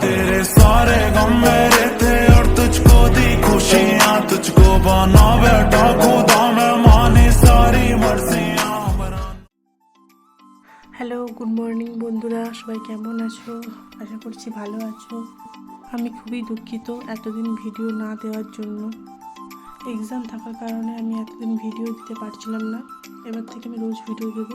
तेरे सारे गम मेरे थे और तुझको दी खुशियाँ तुझको बना बैठा खुदा मैं मानी सारी मर्जियाँ बना হ্যালো গুড মর্নিং বন্ধুরা সবাই কেমন আছো আশা করছি ভালো আছো আমি খুবই দুঃখিত এতদিন ভিডিও না দেওয়ার জন্য এক্সাম থাকার কারণে আমি এতদিন ভিডিও দিতে পারছিলাম না এবার থেকে আমি রোজ ভিডিও দেব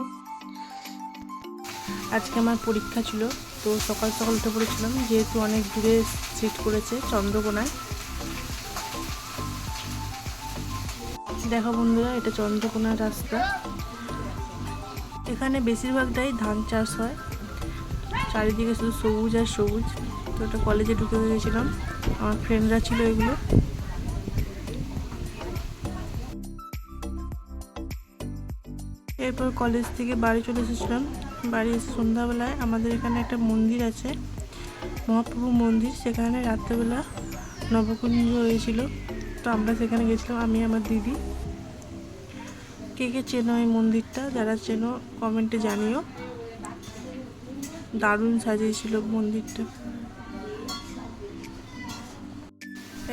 আজকে আমার পরীক্ষা ছিল, তো সকাল সকাল উঠে পড়েছিলাম, যেহেতু অনেক দূরে সিট করেছে চন্দ্রকোনায়। দেখো বন্ধুরা, এটা চন্দ্রকোনার রাস্তা। এখানে বেশিরভাগটাই ধান চাষ হয়। চারিদিকে শুধু সবুজ আর সবুজ। তো একটা কলেজে ঢুকে গিয়েছিলাম আমার ফ্রেন্ডরা ছিল এগুলো। এরপর কলেজ থেকে বাড়ি চলে এসেছিলাম। বাড়ি সন্ধ্যাবেলায় আমাদের এখানে একটা মন্দির আছে, মহাপ্রভু মন্দির। সেখানে রাত্রেবেলা নবকুঞ্জ হয়েছিল। তো আমরা সেখানে গেছিলাম, আমি, আমার দিদি। কে কে চেনো এই মন্দিরটা? যারা চেনো কমেন্টে জানিও। দারুণ সাজিয়েছিল মন্দিরটা।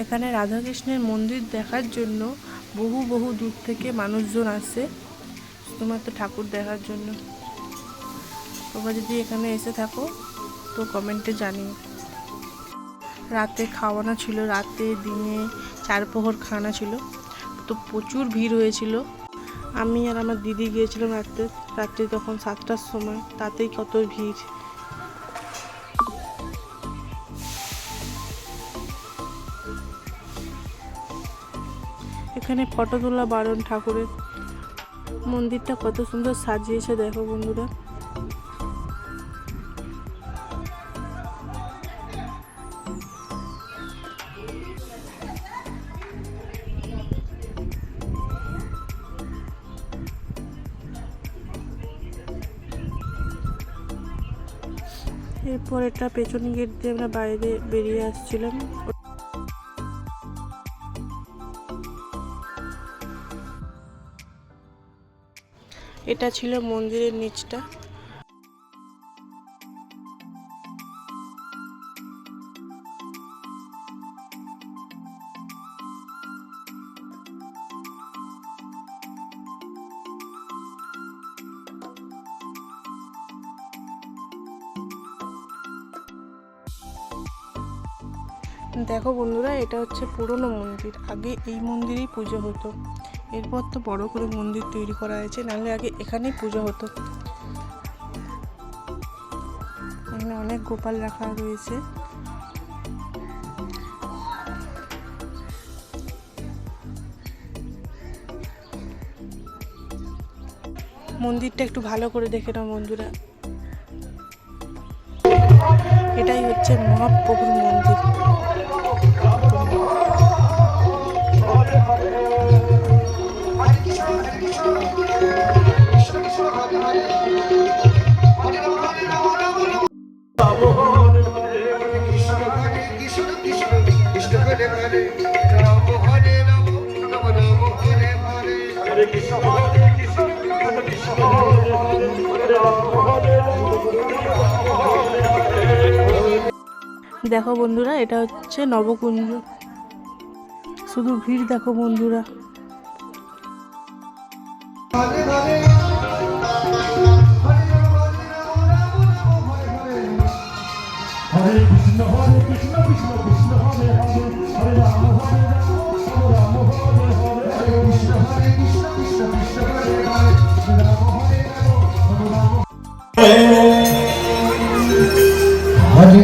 এখানে রাধাকৃষ্ণের মন্দির দেখার জন্য বহু বহু দূর থেকে মানুষজন আসে। শুধুমাত্র ঠাকুর দেখার জন্য। তোমরা যদি এখানে এসে থাকো, তো কমেন্টে জানিও। রাতে খাওয়ানো ছিল, রাতে দিনে চার প্রহর খাওয়ানো ছিল। তো প্রচুর ভিড় হয়েছিল। আমি আর আমার দিদি গিয়েছিলাম রাত্রে রাত্রে তখন সাতটার সময়। তাতেই কত ভিড়। এখানে ফটো তোলা বারণ ঠাকুরের। মন্দিরটা কত সুন্দর সাজিয়েছে, দেখো বন্ধুরা। এরপর এটা পেছন গেট দিয়ে আমরা বাইরে বেরিয়ে আসছিলাম। এটা ছিল মন্দিরের নিচটা। দেখো বন্ধুরা, এটা হচ্ছে পুরনো মন্দির। আগে এই মন্দিরেই পুজো হতো। এরপর তো বড় করে মন্দির তৈরি করা হয়েছে, নাহলে আগে এখানেই পুজো হতো। এখানে অনেক গোপাল রাখা রয়েছে। মন্দিরটা একটু ভালো করে দেখে নাও বন্ধুরা। এটাই হচ্ছে মহাপ্রভুর মন্দির। দেখো বন্ধুরা এটা হচ্ছে নবকুঞ্জ। শুধু ভিড় দেখো বন্ধুরা।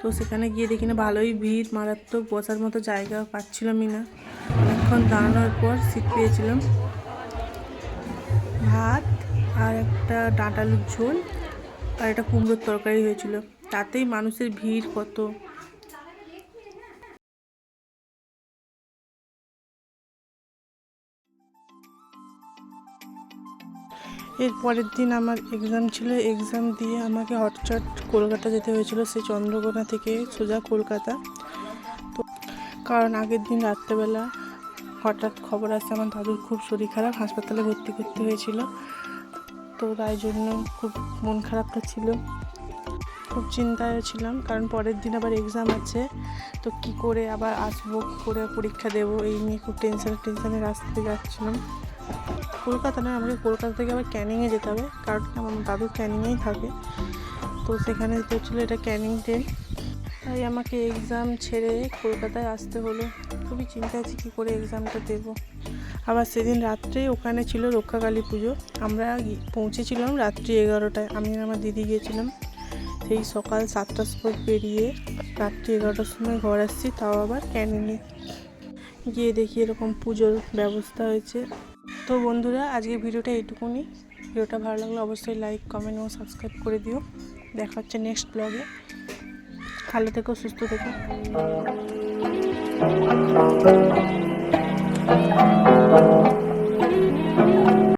তো সেখানে গিয়ে দেখি না, ভালোই ভিড়, মারাত্মক বসার মতো জায়গা পাচ্ছিলামই না। অনেকক্ষণ দাঁড়ানোর পর সিট পেয়েছিলাম। ভাত আর একটা ডাঁটালুর ঝোল আর একটা কুমড়োর তরকারি হয়েছিল। তাতেই মানুষের ভিড় কত। এর পরের দিন আমার এক্সাম ছিল। এক্সাম দিয়ে আমাকে হটচট কলকাতা যেতে হয়েছিল, সেই চন্দ্রকোনা থেকে সোজা কলকাতা। তো কারণ আগের দিন রাত্রেবেলা হঠাৎ খবর আসছে আমার দাদুর খুব শরীর খারাপ, হাসপাতালে ভর্তি করতে হয়েছিল। তো তাই জন্য খুব মন খারাপটা ছিল। খুব চিন্তায় ছিলাম, কারণ পরের দিন আবার এক্সাম আছে। তো কি করে আবার আসব করে পরীক্ষা দেবো, এই নিয়ে খুব টেনশন টেনশনে রাস্তাতে যাচ্ছিলাম। কলকাতা না আমাকে কলকাতা থেকে আবার ক্যানিংয়ে যেতে হবে, কারণ আমার দাদু ক্যানিংয়েই থাকে। তো সেখানে যেতে হচ্ছিল এটা ক্যানিং ট্রেন। তাই আমাকে এক্সাম ছেড়ে কলকাতায় আসতে হলো। খুবই চিন্তা আছি, কী করে এক্সামটা দেবো? আবার সেদিন রাত্রে ওখানে ছিল রক্ষাকালী পুজো। আমরা পৌঁছেছিলাম রাত্রি এগারোটায়। আমি আমার দিদি গিয়েছিলাম। সেই সকাল সাতটার সময় বেরিয়ে রাত্রি এগারোটার সময় ঘর আসছি, তাও আবার ক্যানিংয়ে। গিয়ে দেখি এরকম পুজোর ব্যবস্থা হয়েছে। তো বন্ধুরা আজকে ভিডিওটা এইটুকুনি। ভিডিওটা ভালো লাগলে অবশ্যই লাইক কমেন্ট এবং সাবস্ক্রাইব করে দিও। দেখা হচ্ছে নেক্সট ব্লগে ভালো থেকো, সুস্থ থেকো।